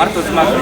Marta Zmachu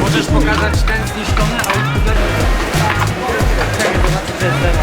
Możesz pokazać ten zniszczony output? Czekaj, to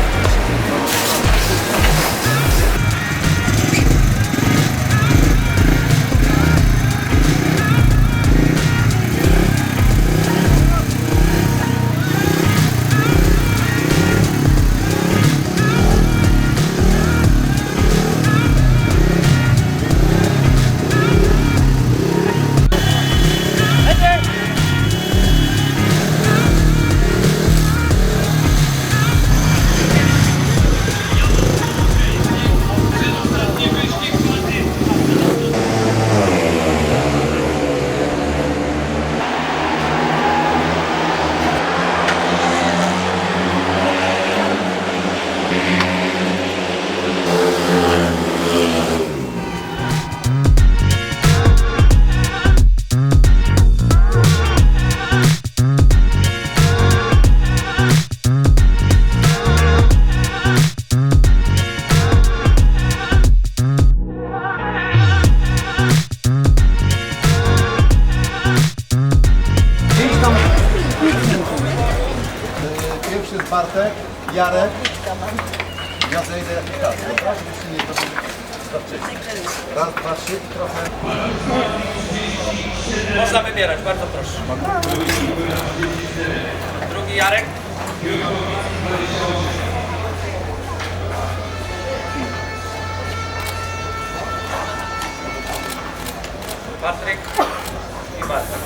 Ja zejdę jak tak, dobra? Żebyście nie zobaczyli. Raz, dwa, trzy trochę. Można wybierać, bardzo proszę. Drugi Jarek. Patryk i Bartek.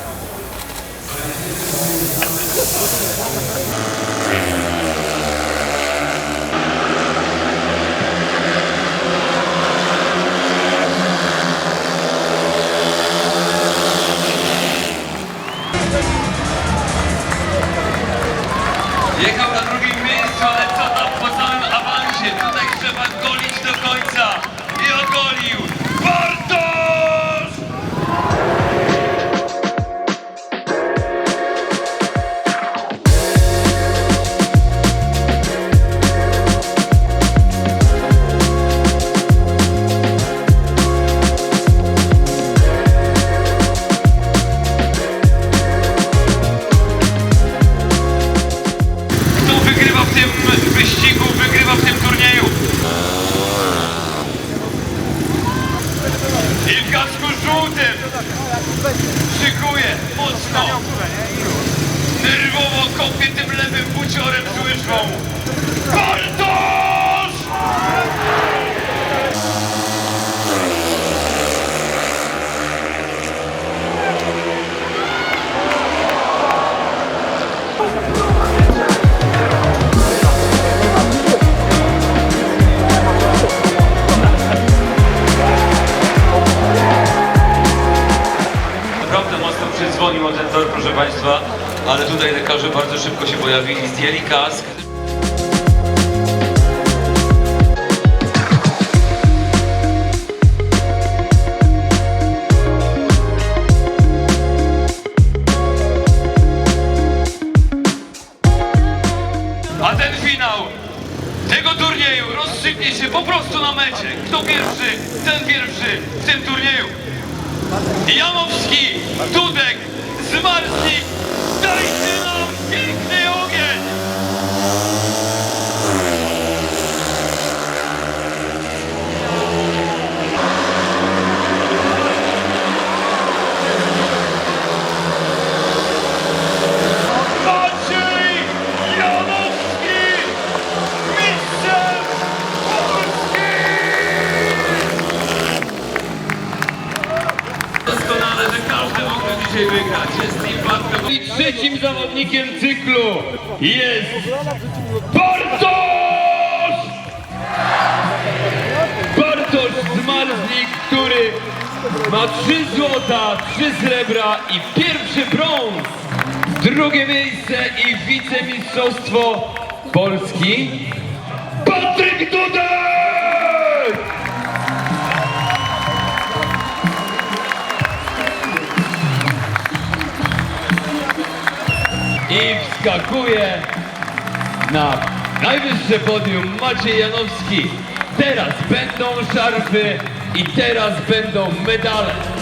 Państwa, ale tutaj lekarze bardzo szybko się pojawili, zdjęli kask. A ten finał tego turnieju rozstrzygnie się po prostu na mecie. Kto pierwszy, ten pierwszy w tym turnieju. Janowski, Dudek, Zmarzlik, anything dzisiaj wygrać. Jest. I trzecim zawodnikiem cyklu jest Bartosz! Bartosz Zmarzlik, który ma trzy złota, trzy srebra i pierwszy brąz. Drugie miejsce i wicemistrzostwo Polski Patryk Dudek! I wskakuje na najwyższe podium Maciej Janowski. Teraz będą szarfy i teraz będą medale.